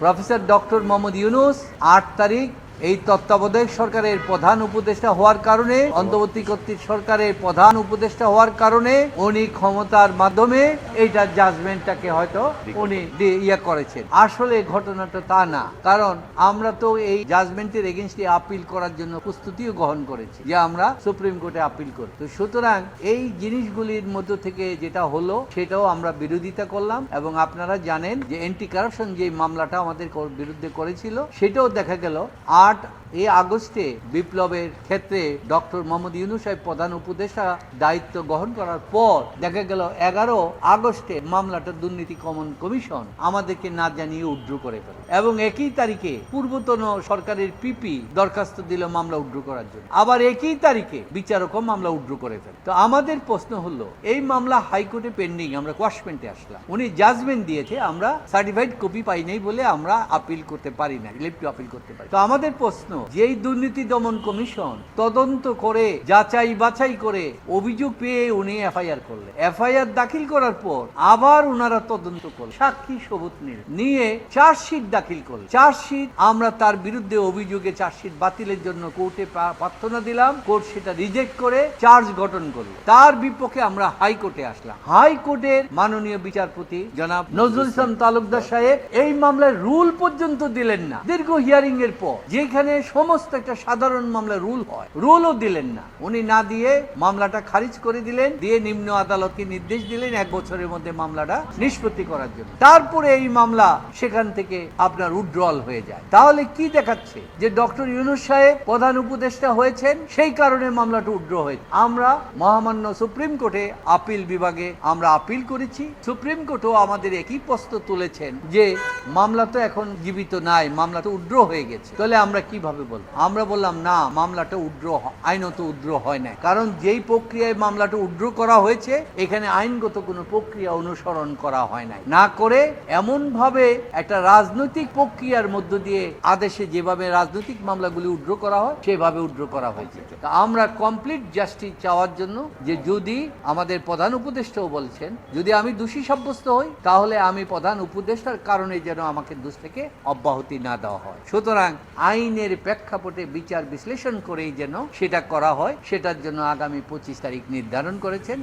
Professor doctor Mohammad Yunus আট তারিখ এই তত্ত্বাবধায়ক সরকারের প্রধান উপদেষ্টা হওয়ার কারণে অন্তর্বর্তী কর্তৃক সরকারের প্রধান উপদেষ্টা হওয়ার কারণে উনি ক্ষমতার মাধ্যমে এইটা জাজমেন্টটাকে হয়তো উনি ইয়ে করেছেন। আসলে ঘটনাটা তা না। কারণ আমরা তো এই জাজমেন্টের এগেনস্টে আপিল করার জন্য প্রস্তুতিও গ্রহণ করেছি। যে আমরা সুপ্রিম কোর্টে আপিল করি। তো সুতরাং এই জিনিসগুলির মধ্য থেকে যেটা হলো সেটাও আমরা বিরোধিতা করলাম এবং আপনারা জানেন যে অ্যান্টি কারাপশন যে মামলাটা আমাদের বিরুদ্ধে করেছিল সেটাও দেখা গেল। আট এই আগস্টে বিপ্লবের ক্ষেত্রে ডক্টর মোহাম্মদ ইউনুস সাহেব প্রধান উপদেষ্টা দায়িত্ব গ্রহণ করার পর দেখা গেল এগারো আগস্টে মামলাটা দুর্নীতি কমন কমিশন আমাদেরকে না জানিয়ে উড্র করে ফেলে। এবং একই তারিখে পূর্বতন সরকারের পিপি দরখাস্ত দিল মামলা উড্র করার জন্য। আবার একই তারিখে বিচারকও মামলা উড্র করে ফেলে। তো আমাদের প্রশ্ন হলো, এই মামলা হাইকোর্টে পেন্ডিং, আমরা কোয়াশমেন্টে আসলাম। উনি জাজমেন্ট দিয়েছে, আমরা সার্টিফাইড কপি পাই নাই বলে আমরা আপিল করতে পারি না ইলেকট্রিক আপিল করতে পারি তো আমাদের প্রশ্ন যেই দুর্নীতি দমন কমিশন তদন্ত করে, যাচাই বাছাই করে অভিযোগ পেয়ে উনি এফআইআর করলেন। এফআইআর দাখিল করার পর আবার ওনারা তদন্ত করলেন। সাক্ষী সবুত নিয়ে চার্জশিট দাখিল করলেন। চার্জশিট, আমরা তার বিরুদ্ধে অভিযোগে চার্জশিট বাতিলের জন্য কোর্টে প্রার্থনা দিলাম। কোর্ট সেটা রিজেক্ট করে চার্জ গঠন করল। তার বিপক্ষে আমরা হাইকোর্টে আসলাম। হাইকোর্টের মাননীয় বিচারপতি জনাব নজরুল ইসলাম তালুকদার সাহেব এই মামলায় রুল পর্যন্ত দিলেন না। দীর্ঘ হিয়ারিং এর পর যেখানে সমস্ত একটা সাধারণ মামলা রুল হয়। রুলও দিলেন না। উনি না দিয়ে মামলাটা খারিজ করে দিলেন, দিয়ে নিম্ন আদালতকে নির্দেশ দিলেন এক বছরের মধ্যে মামলাটা নিষ্পত্তি করার জন্য। তারপরে এই মামলা সেখান থেকে আপনার উড্রল হয়ে যায়। তাহলে কি দেখাচ্ছে যে ডক্টর ইউনুস সাহেব প্রধান উপদেষ্টা হয়েছেন, সেই কারণে মামলাটা উড্র হয়েছে। আমরা মহামান্য সুপ্রিম কোর্টে আপিল বিভাগে আমরা আপিল করেছি। সুপ্রিম কোর্টও আমাদের একই প্রশ্ন তুলেছেন যে মামলা তো এখন জীবিত নাই মামলা তো উড্র হয়ে গেছে। তাহলে আমরা কীভাবে বলব আমরা বললাম, না, মামলাটা উড্র আইনত উড্র হয় না কারণ যেই প্রক্রিয়ায় মামলাটা উড্র করা হয়েছে, এখানে আইনগত কোনো প্রক্রিয়া অনুসরণ করা হয় নাই। না করে এমন ভাবে একটা রাজনৈতিক প্রক্রিয়ার মধ্য দিয়ে আদেশে যেভাবে রাজনৈতিক মামলাগুলি উড্র করা হয়, সেভাবে উড্র করা হয়েছে। আমরা কমপ্লিট জাস্টিস চাওয়ার জন্য যে যদি আমাদের প্রধান উপদেষ্টাও বলছেন, যদি আমি দোষী সাব্যস্ত হই, তাহলে আমি প্রধান উপদেষ্টার কারণে যেন আমাকে দোষ থেকে অব্যাহতি না দেওয়া হয়। সুতরাং আইনের প্রেক্ষাপটে বিচার বিশ্লেষণ করেই যেন সেটা করা হয়, সেটার জন্য আগামী পঁচিশ তারিখ নির্ধারণ করেছেন।